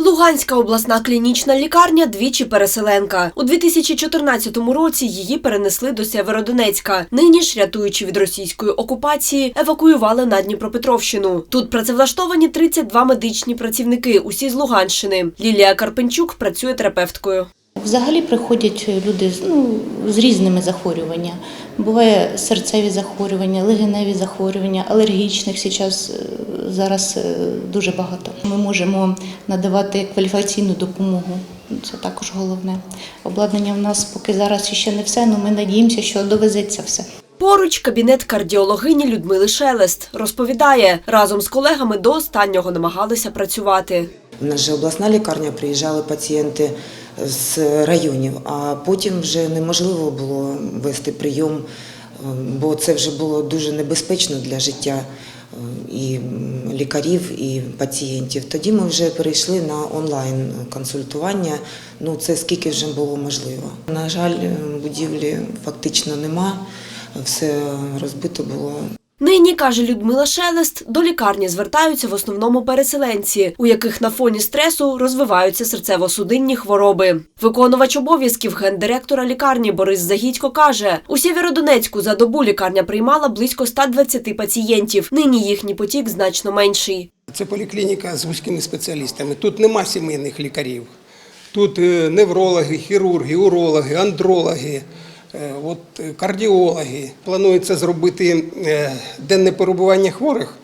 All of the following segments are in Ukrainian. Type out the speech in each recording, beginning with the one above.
Луганська обласна клінічна лікарня двічі переселенка. У 2014 році її перенесли до Сєвєродонецька. Нині ж, рятуючи від російської окупації, евакуювали на Дніпропетровщину. Тут працевлаштовані 32 медичні працівники, усі з Луганщини. Лілія Карпенчук працює терапевткою. Взагалі приходять люди з- ну, з різними захворюваннями. Буває серцеві захворювання, легеневі захворювання, алергічних зараз, е, зараз е, дуже багато. Ми можемо надавати кваліфікаційну допомогу. Це також головне. Обладнання в нас поки зараз ще не все, але ми надіємося, що довезеться все. Поруч кабінет кардіологині Людмили Шелест розповідає, разом з колегами до останнього намагалися працювати. У нас же обласна лікарня приїжджали пацієнти з районів, а потім вже неможливо було вести прийом, е, бо це вже було дуже небезпечно для життя е, і лікарів, і пацієнтів. Тоді ми вже перейшли на онлайн консультування. Ну це скільки вже було можливо. На жаль, е, будівлі фактично нема, все розбито було Нині, каже Людмила Шелест, до лікарні звертаються в основному переселенці, у яких на фоні стресу розвиваються серцево-судинні хвороби. Виконувач обов'язків гендиректора лікарні Борис Загідько каже, у Сєвєродонецьку за добу лікарня приймала близько 120 пацієнтів. Нині їхній потік значно менший. Це поліклініка з вузькими спеціалістами. Тут нема сімейних лікарів. Тут е, неврологи, хірурги, урологи, андрологи, от, е, кардіологи. Планується зробити е, денне перебування хворих,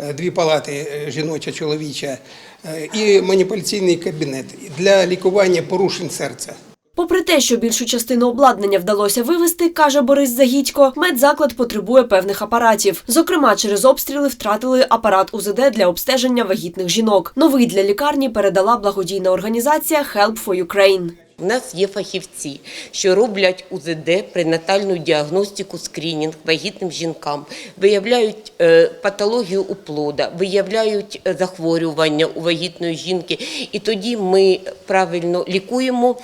е, дві палати е, жіноча, чоловіча, е, і маніпуляційний кабінет для лікування порушень серця. Попри те, що більшу частину обладнання вдалося вивезти, каже Борис Загідько, медзаклад потребує певних апаратів. Зокрема, через обстріли втратили апарат УЗД для обстеження вагітних жінок. Новий для лікарні передала благодійна організація Help for Ukraine. У нас є фахівці, що роблять УЗД, пренатальну діагностику, скринінг вагітним жінкам, виявляють е, патологію у плода, виявляють е, захворювання у вагітної жінки. І тоді ми правильно лікуємо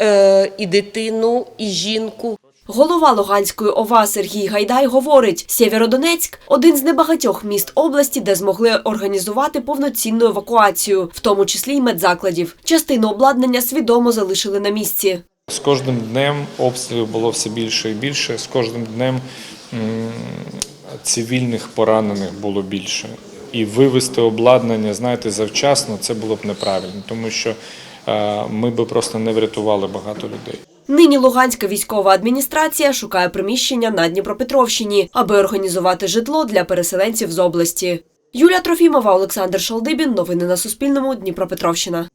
е, і дитину, і жінку. Голова Луганської ОВА Сергій Гайдай говорить, Сєвєродонецьк – один з небагатьох міст області, де змогли організувати повноцінну евакуацію, в тому числі й медзакладів. Частину обладнання свідомо залишили на місці. З кожним днем обстрілів було все більше і більше. З кожним днем цивільних поранених було більше. І вивести обладнання, знаєте, завчасно це було б неправильно, тому що ми би просто не врятували багато людей. Нині Луганська військова адміністрація шукає приміщення на Дніпропетровщині, аби організувати житло для переселенців з області. Юлія Трофімова, Олександр Шалдибін. Новини на Суспільному. Дніпропетровщина.